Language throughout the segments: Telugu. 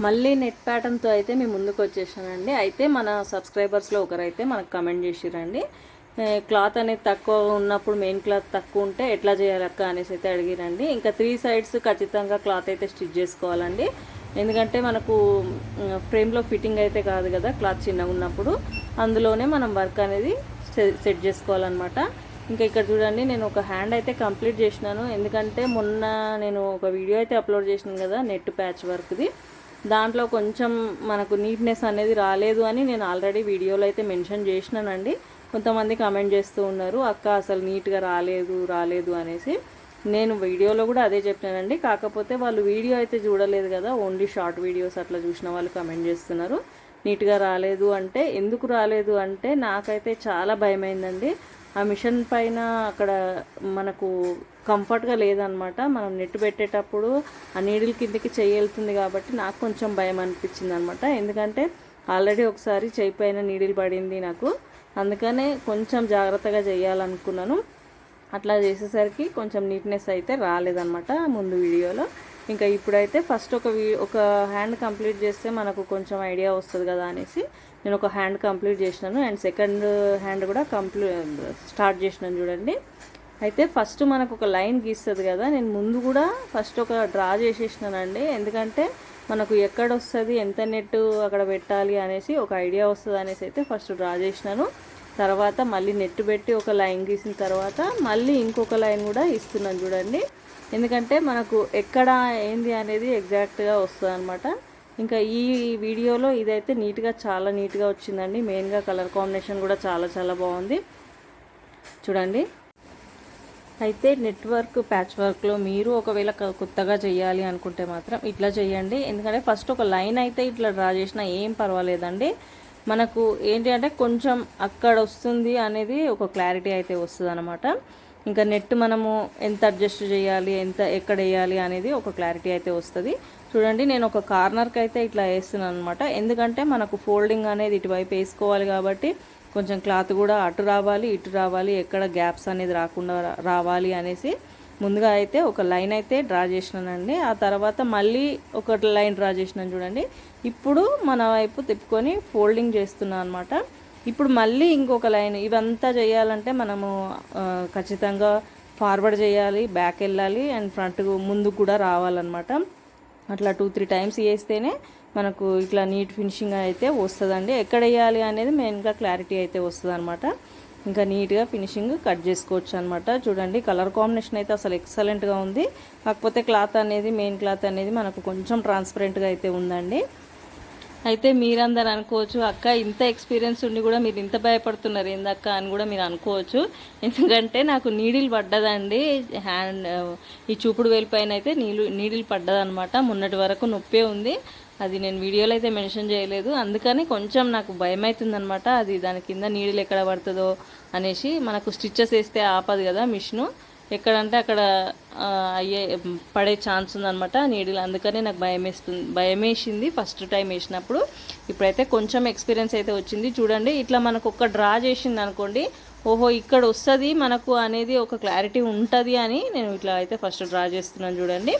మళ్ళీ నెట్ ప్యాటర్న్తో అయితే మేము ముందుకు వచ్చేసానండి. అయితే మన సబ్స్క్రైబర్స్లో ఒకరైతే మనకు కమెంట్ చేసిరండి. క్లాత్ అనేది తక్కువ ఉన్నప్పుడు మెయిన్ క్లాత్ తక్కువ ఉంటే ఎట్లా చేయాలక్క అనేసి అయితే అడిగిరండి. ఇంకా త్రీ సైడ్స్ ఖచ్చితంగా క్లాత్ అయితే స్టిచ్ చేసుకోవాలండి. ఎందుకంటే మనకు ఫ్రేమ్లో ఫిట్టింగ్ అయితే కాదు కదా క్లాత్ చిన్నగా ఉన్నప్పుడు. అందులోనే మనం వర్క్ అనేది సె- సెట్ చేసుకోవాలన్నమాట. ఇంకా ఇక్కడ చూడండి నేను ఒక హ్యాండ్ అయితే కంప్లీట్ చేసినాను. ఎందుకంటే మొన్న నేను ఒక వీడియో అయితే అప్లోడ్ చేసినాను కదా నెట్ ప్యాచ్ వర్క్ది దాంట్లో కొంచెం మనకు నీట్నెస్ అనేది రాలేదు అని నేను ఆల్రెడీ వీడియోలో అయితే మెన్షన్ చేసినానండి. కొంతమంది కామెంట్ చేస్తూ ఉన్నారు అక్క అసలు నీట్గా రాలేదు రాలేదు అనేసి. నేను వీడియోలో కూడా అదే చెప్పానండి. కాకపోతే వాళ్ళు వీడియో అయితే చూడలేదు కదా ఓన్లీ షార్ట్ వీడియోస్ అట్లా చూసిన వాళ్ళు కమెంట్ చేస్తున్నారు. నీట్గా రాలేదు అంటే ఎందుకు రాలేదు అంటే నాకైతే చాలా భయమైందండి. ఆ మిషన్ పైన అక్కడ మనకు కంఫర్ట్గా లేదనమాట. మనం నెట్ పెట్టేటప్పుడు ఆ నీడిల్ కిందకి చేయెళ్తుంది కాబట్టి నాకు కొంచెం భయం అనిపించింది అనమాట ఎందుకంటే ఆల్రెడీ ఒకసారి చెయ్యి పైన నీడిల్ పడింది నాకు. అందుకనే కొంచెం జాగ్రత్తగా చేయాలనుకున్నాను అట్లా చేసేసరికి కొంచెం నీట్నెస్ అయితే రాలేదనమాట ముందు వీడియోలో. ఇంకా ఇప్పుడైతే ఫస్ట్ ఒక వీ ఒక హ్యాండ్ కంప్లీట్ చేస్తే మనకు కొంచెం ఐడియా వస్తుంది కదా అనేసి నేను ఒక హ్యాండ్ కంప్లీట్ చేసినాను. అండ్ సెకండ్ హ్యాండ్ కూడా కంప్లీ స్టార్ట్ చేసినాను చూడండి. అయితే ఫస్ట్ మనకు ఒక లైన్ గీస్తుంది కదా నేను ముందు కూడా ఫస్ట్ ఒక డ్రా చేసేసినానండి. ఎందుకంటే మనకు ఎక్కడ వస్తుంది ఎంత నెట్ అక్కడ పెట్టాలి అనేసి ఒక ఐడియా వస్తుంది అనేసి అయితే ఫస్ట్ డ్రా చేసినాను. తర్వాత మళ్ళీ నెట్ పెట్టి ఒక లైన్ గీసిన తర్వాత మళ్ళీ ఇంకొక లైన్ కూడా ఇస్తున్నాను చూడండి. ఎందుకంటే మనకు ఎక్కడ ఏంది అనేది ఎగ్జాక్ట్గా వస్తుంది అనమాట ఇంకా ఈ వీడియోలో ఇదైతే నీట్గా చాలా నీట్గా వచ్చిందండి. మెయిన్గా కలర్ కాంబినేషన్ కూడా చాలా చాలా బాగుంది. చూడండి. అయితే నెట్వర్క్ ప్యాచ్ వర్క్లో మీరు ఒకవేళ క- కొత్తగా చేయాలి అనుకుంటే మాత్రం ఇట్లా చేయండి. ఎందుకంటే ఫస్ట్ ఒక లైన్ అయితే ఇట్లా డ్రా చేసినా ఏం పర్వాలేదండి. మనకు ఏంటి అంటే కొంచెం అక్కడ వస్తుంది అనేది ఒక క్లారిటీ అయితే వస్తుంది అనమాట ఇంకా నెట్ మనము ఎంత అడ్జస్ట్ చేయాలి ఎంత ఎక్కడ వేయాలి అనేది ఒక క్లారిటీ అయితే వస్తుంది. చూడండి నేను ఒక కార్నర్కి అయితే ఇట్లా వేస్తున్నాను అనమాట ఎందుకంటే మనకు ఫోల్డింగ్ అనేది ఇటువైపు వేసుకోవాలి కాబట్టి కొంచెం క్లాత్ కూడా అటు రావాలి ఇటు రావాలి ఎక్కడ గ్యాప్స్ అనేది రాకుండా రావాలి అనేసి ముందుగా అయితే ఒక లైన్ అయితే డ్రా చేసినానండి. ఆ తర్వాత మళ్ళీ ఒక లైన్ డ్రా చేసినాను చూడండి. ఇప్పుడు మన వైపు తిప్పుకొని ఫోల్డింగ్ చేస్తున్నాను అనమాట ఇప్పుడు మళ్ళీ ఇంకొక లైన్ ఇవంతా చేయాలంటే మనము ఖచ్చితంగా ఫార్వర్డ్ చేయాలి బ్యాక్ వెళ్ళాలి అండ్ ఫ్రంట్ ముందు కూడా రావాలన్నమాట. అట్లా టూ త్రీ టైమ్స్ వేస్తేనే మనకు ఇట్లా నీట్ ఫినిషింగ్ అయితే వస్తుందండి. ఎక్కడ వేయాలి అనేది మెయిన్గా క్లారిటీ అయితే వస్తుంది అనమాట ఇంకా నీట్గా ఫినిషింగ్ కట్ చేసుకోవచ్చు అనమాట చూడండి కలర్ కాంబినేషన్ అయితే అసలు ఎక్సలెంట్గా ఉంది. కాకపోతే క్లాత్ అనేది మెయిన్ క్లాత్ అనేది మనకు కొంచెం ట్రాన్స్పరెంట్గా అయితే ఉందండి. అయితే మీరందరు అనుకోవచ్చు అక్క ఇంత ఎక్స్పీరియన్స్ ఉండి కూడా మీరు ఇంత భయపడుతున్నారు ఏందక్క? అని కూడా మీరు అనుకోవచ్చు. ఎందుకంటే నాకు నీడిల్ పడ్డదండి. హ్యాండ్ ఈ చూపుడు వేలిపైన అయితే నీళ్ళు నీడిల్ పడ్డదనమాట మొన్నటి వరకు నొప్పే ఉంది. అది నేను వీడియోలో అయితే మెన్షన్ చేయలేదు. అందుకని కొంచెం నాకు భయం అవుతుందనమాట అది దాని కింద నీడలు ఎక్కడ పడుతుందో అనేసి మనకు స్టిచ్చెస్ వేస్తే ఆపదు కదా మిషను. ఎక్కడంటే అక్కడ అయ్యే పడే ఛాన్స్ ఉందనమాట నీడిల్. అందుకని నాకు భయం వేస్తుంది భయం వేసింది ఫస్ట్ టైం వేసినప్పుడు. ఇప్పుడైతే కొంచెం ఎక్స్పీరియన్స్ అయితే వచ్చింది. చూడండి ఇట్లా మనకు ఒక డ్రా చేసింది అనుకోండి ఓహో ఇక్కడ వస్తుంది మనకు అనేది ఒక క్లారిటీ ఉంటుంది అని నేను ఇట్లా అయితే ఫస్ట్ డ్రా చేస్తున్నాను చూడండి.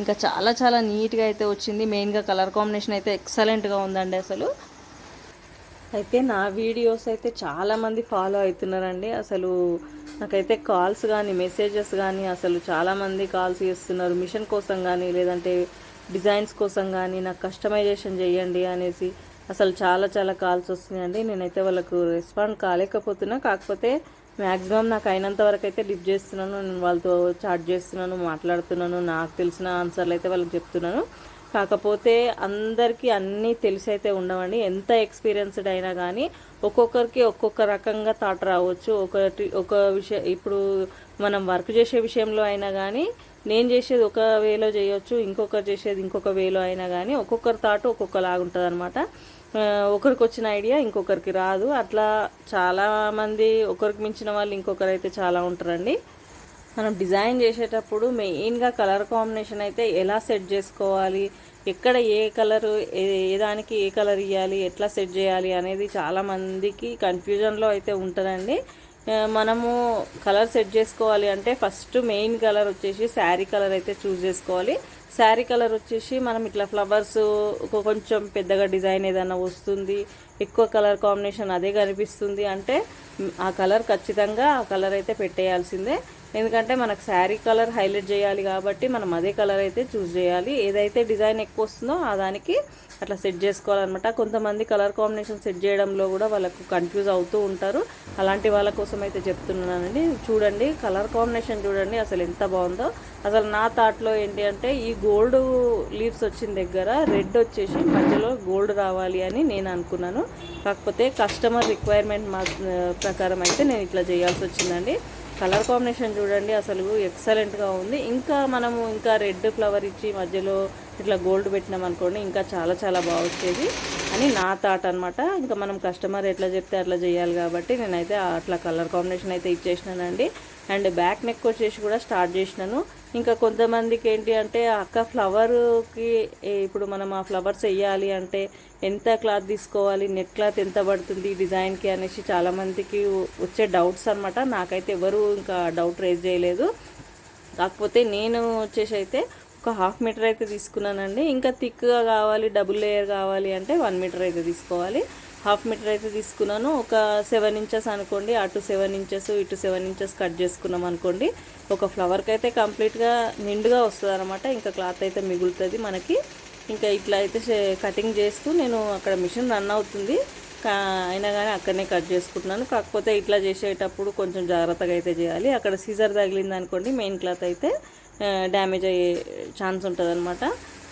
ఇంకా చాలా చాలా నీట్గా అయితే వచ్చింది. మెయిన్గా కలర్ కాంబినేషన్ అయితే ఎక్సలెంట్గా ఉందండి అసలు. అయితే నా వీడియోస్ అయితే చాలామంది ఫాలో అవుతున్నారండి. అసలు నాకైతే కాల్స్ కానీ మెసేజెస్ కానీ అసలు చాలామంది కాల్స్ చేస్తున్నారు. మిషన్ కోసం కానీ లేదంటే డిజైన్స్ కోసం కానీ నాకు కస్టమైజేషన్ చేయండి అనేసి అసలు చాలా చాలా కాల్స్ వస్తున్నాయండి. నేనైతే వాళ్ళకు రెస్పాండ్ కాలేకపోతున్నా. కాకపోతే మ్యాక్సిమం నాకు అయినంత వరకు అయితే లిఫ్ట్ చేస్తున్నాను నేను వాళ్ళతో చాట్ చేస్తున్నాను మాట్లాడుతున్నాను నాకు తెలిసిన ఆన్సర్లు అయితే వాళ్ళకి చెప్తున్నాను. కాకపోతే అందరికీ అన్నీ తెలిసి అయితే ఉండవండి. ఎంత ఎక్స్పీరియన్స్డ్ అయినా కానీ ఒక్కొక్కరికి ఒక్కొక్క రకంగా థాట్ రావచ్చు. ఒకటి ఒక విషయం ఇప్పుడు మనం వర్క్ చేసే విషయంలో అయినా కానీ నేను చేసేది ఒక వేలో చేయొచ్చు ఇంకొకరు చేసేది ఇంకొక వేలో అయినా కానీ ఒక్కొక్కరి థాట్ ఒక్కొక్కలాగా ఉంటుంది అనమాట ఒకరికి వచ్చిన ఐడియా ఇంకొకరికి రాదు. అట్లా చాలామంది ఒకరికి మించిన వాళ్ళు ఇంకొకరు అయితే చాలా ఉంటారండి. మనం డిజైన్ చేసేటప్పుడు మెయిన్గా కలర్ కాంబినేషన్ అయితే ఎలా సెట్ చేసుకోవాలి ఎక్కడ ఏ కలరు ఏ ఏ దానికి ఏ కలర్ ఇవ్వాలి ఎట్లా సెట్ చేయాలి అనేది చాలామందికి కన్ఫ్యూజన్లో అయితే ఉంటుందండి. మనము కలర్ సెట్ చేసుకోవాలి అంటే ఫస్ట్ మెయిన్ కలర్ వచ్చేసి శారీ కలర్ అయితే చూస్ చేసుకోవాలి. శారీ కలర్ వచ్చేసి మనం ఇట్లా ఫ్లవర్స్ కొంచెం పెద్దగా డిజైన్ ఏదైనా వస్తుంది ఎక్కువ కలర్ కాంబినేషన్ అదే కనిపిస్తుంది అంటే ఆ కలర్ ఖచ్చితంగా ఆ కలర్ అయితే పెట్టేయాల్సిందే. ఎందుకంటే మనకు శారీ కలర్ హైలైట్ చేయాలి కాబట్టి మనం అదే కలర్ అయితే చూస్ చేయాలి. ఏదైతే డిజైన్ ఎక్కువ వస్తుందో ఆ దానికి అట్లా సెట్ చేసుకోవాలన్నమాట. కొంతమంది కలర్ కాంబినేషన్ సెట్ చేయడంలో కూడా వాళ్ళకు కన్ఫ్యూజ్ అవుతూ ఉంటారు. అలాంటి వాళ్ళ కోసం అయితే చెప్తున్నానండి. చూడండి కలర్ కాంబినేషన్ చూడండి అసలు ఎంత బాగుందో. అసలు నా థాట్లో ఏంటి అంటే ఈ గోల్డ్ లీవ్స్ వచ్చిన దగ్గర రెడ్ వచ్చేసి మధ్యలో గోల్డ్ రావాలి అని నేను అనుకున్నాను. కాకపోతే కస్టమర్ రిక్వైర్మెంట్ మా ప్రకారం అయితే నేను ఇట్లా చేయాల్సి వచ్చిందండి. కలర్ కాంబినేషన్ చూడండి అసలు ఎక్సలెంట్గా ఉంది. ఇంకా మనము ఇంకా రెడ్ ఫ్లవర్ ఇచ్చి మధ్యలో ఇట్లా గోల్డ్ పెట్టినాం అనుకోండి ఇంకా చాలా చాలా బాగొచ్చేది అని నా థాట్ అనమాట ఇంకా మనం కస్టమర్ ఎట్లా చెప్తే అట్లా చేయాలి కాబట్టి నేనైతే అట్లా కలర్ కాంబినేషన్ అయితే ఇచ్చేసినానండి. అండ్ బ్యాక్ నెక్ వచ్చేసి కూడా స్టార్ట్ చేసినాను. ఇంకా కొంతమందికి ఏంటి అంటే అక్క ఫ్లవర్కి ఇప్పుడు మనం ఆ ఫ్లవర్స్ వేయాలి అంటే ఎంత క్లాత్ తీసుకోవాలి నెట్ క్లాత్ ఎంత పడుతుంది డిజైన్కి అనేసి చాలామందికి వచ్చే డౌట్స్ అనమాట నాకైతే ఎవరు ఇంకా డౌట్ రేజ్ చేయలేదు. కాకపోతే నేను వచ్చేసి అయితే ఒక హాఫ్ మీటర్ అయితే తీసుకున్నానండి. ఇంకా థిక్గా కావాలి డబుల్ లేయర్ కావాలి అంటే వన్ మీటర్ అయితే తీసుకోవాలి. హాఫ్ మీటర్ అయితే తీసుకున్నాను. ఒక సెవెన్ ఇంచెస్ అనుకోండి అటు సెవెన్ ఇంచెస్ ఇటు సెవెన్ ఇంచెస్ కట్ చేసుకున్నాం అనుకోండి ఒక ఫ్లవర్కి అయితే కంప్లీట్గా నిండుగా వస్తుంది అనమాట ఇంకా క్లాత్ అయితే మిగులుతుంది మనకి. ఇంకా ఇట్లా అయితే చే- కటింగ్ చేస్తూ నేను అక్కడ మిషన్ రన్ అవుతుంది. కా- అయినా కానీ అక్కడనే కట్ చేసుకుంటున్నాను. కాకపోతే ఇట్లా చేసేటప్పుడు కొంచెం జాగ్రత్తగా అయితే చేయాలి. అక్కడ సీజర్ తగిలింది అనుకోండి మెయిన్ క్లాత్ అయితే డ్యామేజ్ అయ్యే ఛాన్స్ ఉంటుంది అనమాట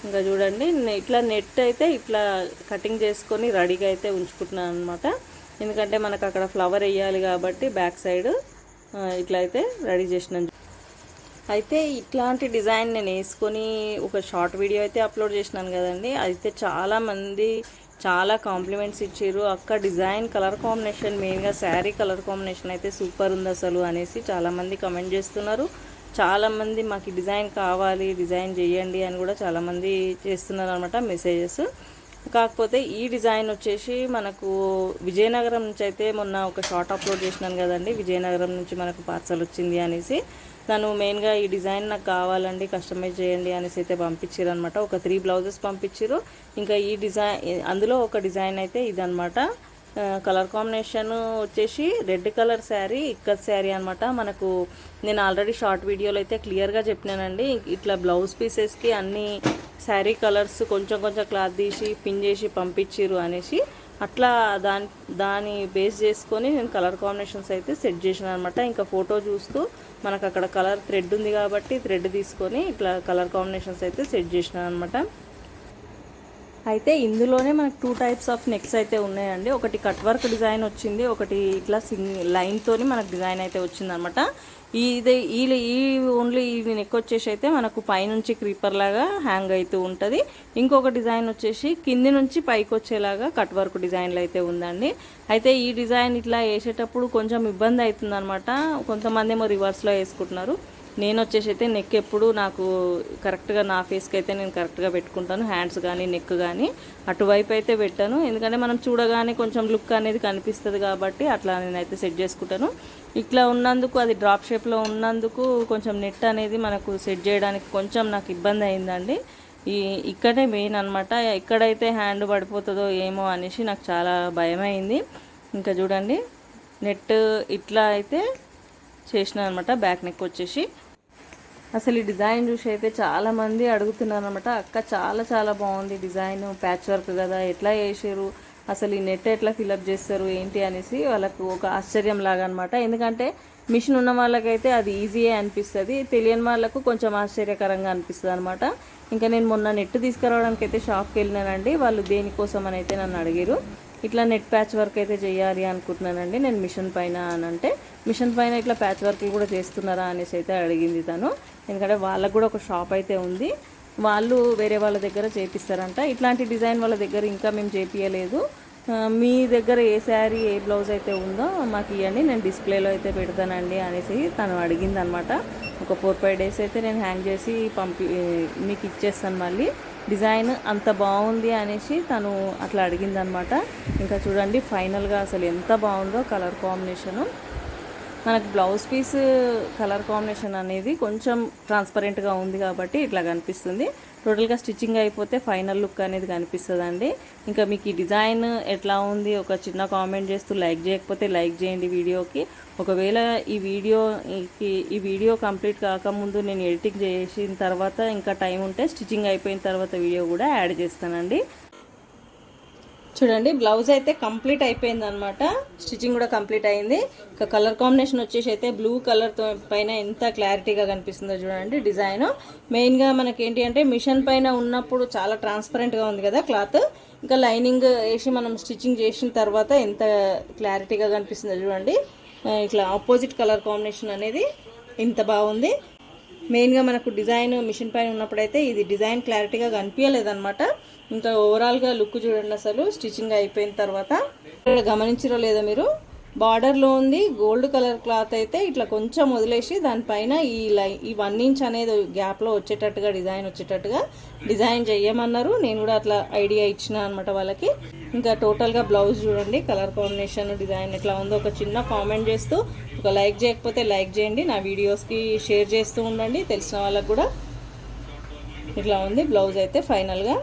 ఇంకా చూడండి ఇట్లా నెట్ అయితే ఇట్లా కటింగ్ చేసుకొని రెడీగా అయితే ఉంచుకుంటున్నాను అనమాట ఎందుకంటే మనకు అక్కడ ఫ్లవర్ వేయాలి కాబట్టి బ్యాక్ సైడ్ ఇట్లా అయితే రెడీ చేసినాను. అయితే ఇట్లాంటి డిజైన్ నేను వేసుకొని ఒక షార్ట్ వీడియో అయితే అప్లోడ్ చేసినాను కదండి. అయితే చాలామంది చాలా కాంప్లిమెంట్స్ ఇచ్చారు. అక్క డిజైన్ కలర్ కాంబినేషన్ మెయిన్గా శారీ కలర్ కాంబినేషన్ అయితే సూపర్ ఉంది అసలు అనేసి చాలామంది కమెంట్ చేస్తున్నారు. చాలామంది మాకు డిజైన్ కావాలి డిజైన్ చేయండి అని కూడా చాలామంది చేస్తున్నారు అనమాట మెసేజెస్. కాకపోతే ఈ డిజైన్ వచ్చేసి మనకు విజయనగరం నుంచి అయితే మొన్న ఒక షార్ట్ అప్లోడ్ చేసినాను కదండి. విజయనగరం నుంచి మనకు పార్సల్ వచ్చింది అనేసి తను మెయిన్గా ఈ డిజైన్ నాకు కావాలండి కస్టమైజ్ చేయండి అనేసి అయితే పంపించారు అనమాట ఒక త్రీ బ్లౌజెస్ పంపించారు ఇంకా ఈ డిజైన్ అందులో ఒక డిజైన్ అయితే ఇదనమాట కలర్ కాంబినేషన్ వచ్చేసి red colour sari ikat sari అనమాట మనకు నేను ఆల్రెడీ షార్ట్ వీడియోలో అయితే క్లియర్గా చెప్పినానండి. ఇట్లా బ్లౌజ్ పీసెస్కి అన్ని శారీ కలర్స్ కొంచెం కొంచెం క్లాత్ తీసి పిన్ చేసి పంపించిర్రు అనేసి అట్లా దాని దాని బేస్ చేసుకొని నేను కలర్ కాంబినేషన్స్ అయితే సెట్ చేసిన అనమాట ఇంకా ఫోటో చూస్తూ మనకు అక్కడ కలర్ థ్రెడ్ ఉంది కాబట్టి థ్రెడ్ తీసుకొని ఇట్లా కలర్ కాంబినేషన్స్ అయితే సెట్ చేసిన అనమాట అయితే ఇందులోనే మనకు టూ టైప్స్ ఆఫ్ నెక్స్ అయితే ఉన్నాయండి. ఒకటి కట్ వర్క్ డిజైన్ వచ్చింది ఒకటి ఇట్లా సింగ్ లైన్తోని మనకు డిజైన్ అయితే వచ్చిందనమాట ఇది ఈ ఈ ఓన్లీ ఈ నెక్ వచ్చేసి అయితే మనకు పైనుంచి క్రీపర్ లాగా హ్యాంగ్ అవుతూ ఉంటుంది. ఇంకొక డిజైన్ వచ్చేసి కింది నుంచి పైకి వచ్చేలాగా కట్ వర్క్ డిజైన్లు అయితే ఉందండి. అయితే ఈ డిజైన్ ఇట్లా వేసేటప్పుడు కొంచెం ఇబ్బంది అవుతుంది అనమాట కొంతమంది ఏమో రివర్స్లో వేసుకుంటున్నారు. నేను వచ్చేసి అయితే నెక్ ఎప్పుడు నాకు కరెక్ట్గా నా ఫేస్కి అయితే నేను కరెక్ట్గా పెట్టుకుంటాను. హ్యాండ్స్ కానీ నెక్ కానీ అటువైపు అయితే పెట్టాను. ఎందుకంటే మనం చూడగానే కొంచెం లుక్ అనేది కనిపిస్తుంది కాబట్టి అట్లా నేనైతే సెట్ చేసుకుంటాను. ఇట్లా ఉన్నందుకు అది డ్రాప్ షేప్లో ఉన్నందుకు కొంచెం నెట్ అనేది మనకు సెట్ చేయడానికి కొంచెం నాకు ఇబ్బంది అయిందండి. ఈ ఇక్కడే మెయిన్ అనమాట ఎక్కడైతే హ్యాండ్ పడిపోతుందో ఏమో అనేసి నాకు చాలా భయమైంది. ఇంకా చూడండి నెట్ ఇట్లా అయితే చేసిన అనమాట బ్యాక్ నెక్ వచ్చేసి. అసలు ఈ డిజైన్ చూసి అయితే చాలామంది అడుగుతున్నారు అనమాట అక్క చాలా చాలా బాగుంది డిజైన్ ప్యాచ్ వర్క్ కదా ఎట్లా చేసారు అసలు ఈ నెట్ ఎట్లా ఫిలప్ చేస్తారు ఏంటి అనేసి వాళ్ళకు ఒక ఆశ్చర్యం లాగా అనమాట ఎందుకంటే మిషన్ ఉన్న వాళ్ళకైతే అది ఈజీయే అనిపిస్తుంది తెలియని వాళ్ళకు కొంచెం ఆశ్చర్యకరంగా అనిపిస్తుంది అనమాట ఇంకా నేను మొన్న నెట్ తీసుకురావడానికి అయితే షాప్కి వెళ్ళినానండి వాళ్ళు దేనికోసం అని అయితే నన్ను అడిగారు ఇట్లా నెట్ ప్యాచ్ వర్క్ అయితే చేయాలి అనుకుంటున్నానండి నేను మిషన్ పైన అని అంటే మిషన్ పైన ఇట్లా ప్యాచ్ వర్క్లు కూడా చేస్తున్నారా అనేసి అయితే అడిగింది తను. ఎందుకంటే వాళ్ళకు కూడా ఒక షాప్ అయితే ఉంది. వాళ్ళు వేరే వాళ్ళ దగ్గర చేపిస్తారంట. ఇట్లాంటి డిజైన్ వాళ్ళ దగ్గర ఇంకా మేము చేపియలేదు. మీ దగ్గర ఏ శారీ ఏ బ్లౌజ్ అయితే ఉందో మాకు ఇవ్వండి నేను డిస్ప్లేలో అయితే పెడతానండి అనేసి తను అడిగింది అనమాట ఒక ఫోర్ ఫైవ్ డేస్ అయితే నేను హ్యాంగ్ చేసి పంపి మీకు ఇచ్చేస్తాను మళ్ళీ. డిజైన్ అంత బాగుంది అనేసి తను అట్లా అడిగిందనమాట. ఇంకా చూడండి ఫైనల్గా అసలు ఎంత బాగుందో కలర్ కాంబినేషను. మనకు బ్లౌజ్ పీస్ కలర్ కాంబినేషన్ అనేది కొంచెం ట్రాన్స్పరెంట్గా ఉంది కాబట్టి ఇట్లా కనిపిస్తుంది. టోటల్గా స్టిచ్చింగ్ అయిపోతే ఫైనల్ లుక్ అనేది కనిపిస్తుందండి. ఇంకా మీకు ఈ డిజైన్ ఎట్లా ఉంది ఒక చిన్న కామెంట్ చేస్తూ లైక్ చేయకపోతే లైక్ చేయండి వీడియోకి. ఒకవేళ ఈ వీడియో ఈ- ఈ వీడియో కంప్లీట్ కాకముందు నేను ఎడిటింగ్ చేసిన తర్వాత ఇంకా టైం ఉంటే స్టిచ్చింగ్ అయిపోయిన తర్వాత వీడియో కూడా యాడ్ చేస్తానండి. చూడండి బ్లౌజ్ అయితే కంప్లీట్ అయిపోయింది అనమాట స్టిచ్చింగ్ కూడా కంప్లీట్ అయింది. ఇంకా కలర్ కాంబినేషన్ వచ్చేసి అయితే బ్లూ కలర్తో పైన ఎంత క్లారిటీగా కనిపిస్తుందో చూడండి డిజైన్ మెయిన్గా మనకి ఏంటి అంటే మిషన్ పైన ఉన్నప్పుడు చాలా ట్రాన్స్పరెంట్గా ఉంది కదా క్లాత్ ఇంకా లైనింగ్ వేసి మనం స్టిచ్చింగ్ చేసిన తర్వాత ఎంత క్లారిటీగా కనిపిస్తుందో చూడండి. ఇట్లా ఆపోజిట్ కలర్ కాంబినేషన్ అనేది ఇంత బాగుంది. మెయిన్గా మనకు డిజైన్ మిషన్ పైన ఉన్నప్పుడైతే ఇది డిజైన్ క్లారిటీగా కనిపించలేదన్నమాట. ఇంకా ఓవరాల్గా లుక్ చూడండి అసలు. స్టిచ్చింగ్ అయిపోయిన తర్వాత గమనించరో లేదో మీరు? బార్డర్లో ఉంది. గోల్డ్ కలర్ క్లాత్ అయితే ఇట్లా కొంచెం వదిలేసి దానిపైన ఈ లై ఈ వన్ ఇంచ్ అనేది గ్యాప్లో వచ్చేటట్టుగా డిజైన్ వచ్చేటట్టుగా డిజైన్ చెయ్యమన్నారు. నేను కూడా అట్లా ఐడియా ఇచ్చిన అనమాట వాళ్ళకి. ఇంకా టోటల్గా బ్లౌజ్ చూడండి. కలర్ కాంబినేషన్ డిజైన్ ఎట్లా ఉందో ఒక చిన్న కామెంట్ చేస్తూ ఒక లైక్ చేయకపోతే లైక్ చేయండి నా వీడియోస్కి షేర్ చేస్తూ ఉండండి తెలిసిన వాళ్ళకు కూడా. ఇట్లా ఉంది బ్లౌజ్ అయితే ఫైనల్గా.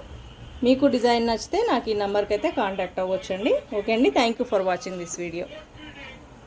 మీకు డిజైన్ నచ్చితే నాకు ఈ నెంబర్కి అయితే కాంటాక్ట్ అవ్వచ్చండి. ఓకే అండి thank you for watching this video.